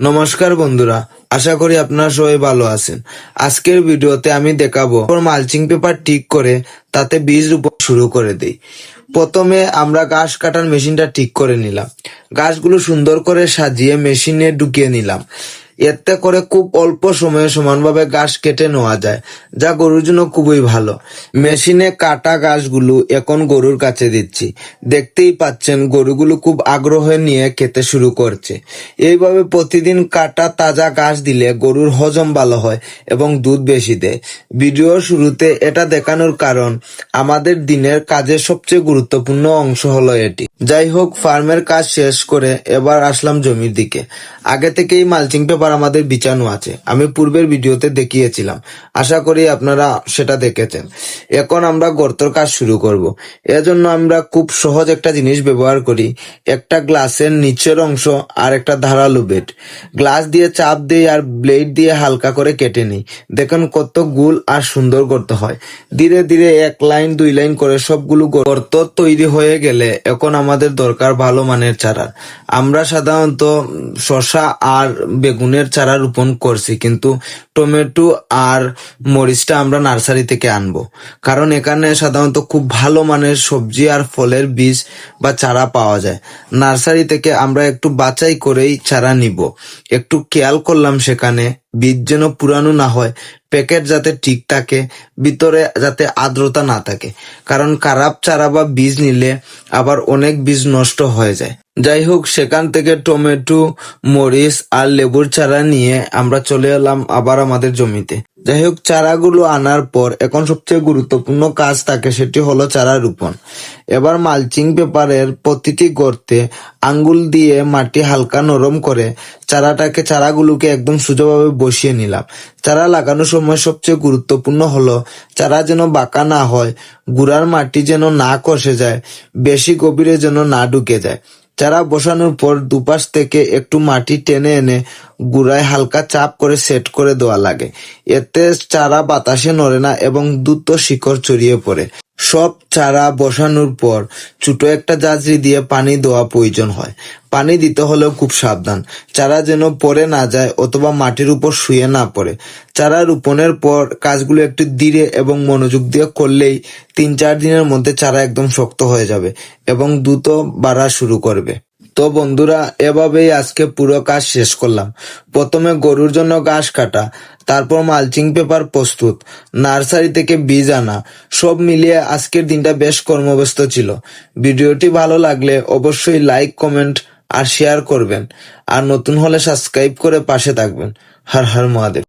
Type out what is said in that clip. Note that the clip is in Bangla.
নমস্কার বন্ধুরা, আশা করি আপনারা সবাই ভালো আছেন। আজকের ভিডিওতে আমি দেখাবো মালচিং পেপার ঠিক করে তাতে বীজ রোপণ শুরু করে দেই। প্রথমে আমরা গাছ কাটার মেশিনটা ঠিক করে নিলাম। গাছগুলো সুন্দর করে সাজিয়ে মেশিনে ঢুকিয়ে নিলাম। এতে করে খুব অল্প সময়ে সমানভাবে ঘাস কেটে নেওয়া যায়, যা গরুর জন্য খুবই ভালো। মেশিনে কাটা ঘাসগুলো এখন গরুর কাছে দিচ্ছি। দেখতেই পাচ্ছেন, গরুগুলো খুব আগ্রহ নিয়ে খেতে শুরু করছে। এইভাবে প্রতিদিন কাটা তাজা ঘাস দিলে গরুর হজম ভালো হয় এবং দুধ বেশি দেয়। ভিডিওর শুরুতে এটা দেখানোর কারণ, আমাদের দিনের কাজের সবচেয়ে গুরুত্বপূর্ণ অংশ হলো এটি। যাই হোক, ফার্মের কাজ শেষ করে এবার আসলাম জমির দিকে। আগে থেকেই মালচিং পেপার আমাদের বিছানো আছে। আমি পূর্বের ভিডিওতে দেখিয়েছিলাম। আশা করি আপনারা সেটা দেখেছেন। এখন আমরা গর্তর কাজ শুরু করব। এজন্য আমরা খুব সহজ একটা জিনিস ব্যবহার করি। একটা গ্লাসের নিচের অংশ আর একটা ধারালো বেড। গ্লাস দিয়ে চাপ দিই আর ব্লেড দিয়ে হালকা করে কেটে নিই। দেখুন কত গুল আর সুন্দর গর্ত হয়। ধীরে ধীরে এক লাইন, দুই লাইন করে সবগুলো গর্ত তৈরি হয়ে গেলে এখন আমাদের দরকার ভালো মানের চারা। আমরা সাধারণত শসা আর বেগুনের চারা রোপণ করছি, কিন্তু টমেটো আর মরিচটা আমরা নার্সারি থেকে আনব। কারণ এখানে সাধারণত খুব ভালো মানের সবজি আর ফলের বীজ বা চারা পাওয়া যায়। নার্সারি থেকে আমরা একটু বাছাই করেই চারা নিব। একটু খেয়াল করলাম সেখানে বীজ যেন পুরানো না হয়, প্যাকেট যাতে ঠিক থাকে, ভিতরে যাতে আর্দ্রতা না থাকে। কারণ খারাপ চারা বা বীজ নিলে আবার অনেক বীজ নষ্ট হয়ে যায়। যাই হোক সেখান থেকে টমেটো, মরিচ আর লেবুর চারা নিয়ে আমরা চলে এলাম আবার আমাদের জমিতে। যাই হোক চারাগুলো আনার পর এখন সবচেয়ে গুরুত্বপূর্ণ কাজ থাকে সেটি হলো চারা রোপণ। এবার মালচিং পেপারের প্রতিটি গর্তে আঙ্গুল দিয়ে মাটি হালকা নরম করে চারাটাকে, চারাগুলোকে একদম সোজাভাবে বসিয়ে নিলাম। চারা লাগানোর সময় সবচেয়ে গুরুত্বপূর্ণ হলো চারা যেন বাঁকা না হয়, গুড়ার মাটি যেন না কষে যায়, বেশি গভীরে যেন না ঢুকে যায়। চারা বসানোর পর দুপাশ থেকে একটু মাটি টেনে এনে গুড়ায় হালকা চাপ করে সেট করে দেওয়া লাগে। এতে চারা বাতাসে নড়ে না এবং দ্রুত শিকড় ছড়িয়ে পড়ে। সব চারা বসানোর পর ছোট একটা জাজরি দিয়ে পানি দেওয়া প্রয়োজন হয়। পানি দিতে হলেও খুব সাবধান। চারা যেন পড়ে না যায় অথবা মাটির উপর শুয়ে না পড়ে। চারা রোপণের পর কাজগুলো একটু ধীরে এবং মনোযোগ দিয়ে করলেই তিন চার দিনের মধ্যে চারা একদম শক্ত হয়ে যাবে এবং দ্রুত বাড়া শুরু করবে। তো বন্ধুরা, এভাবেই আজকে পুরো কাজ শেষ করলাম। প্রথমে গরুর জন্য ঘাস কাটা, তারপর মালচিং পেপার প্রস্তুত, নার্সারি থেকে বীজ আনা, সব মিলিয়ে আজকের দিনটা বেশ কর্মব্যস্ত ছিল। ভিডিওটি ভালো লাগলে অবশ্যই লাইক, কমেন্ট আর শেয়ার করবেন। আর নতুন হলে সাবস্ক্রাইব করে পাশে থাকবেন। হর হর মহাদেব।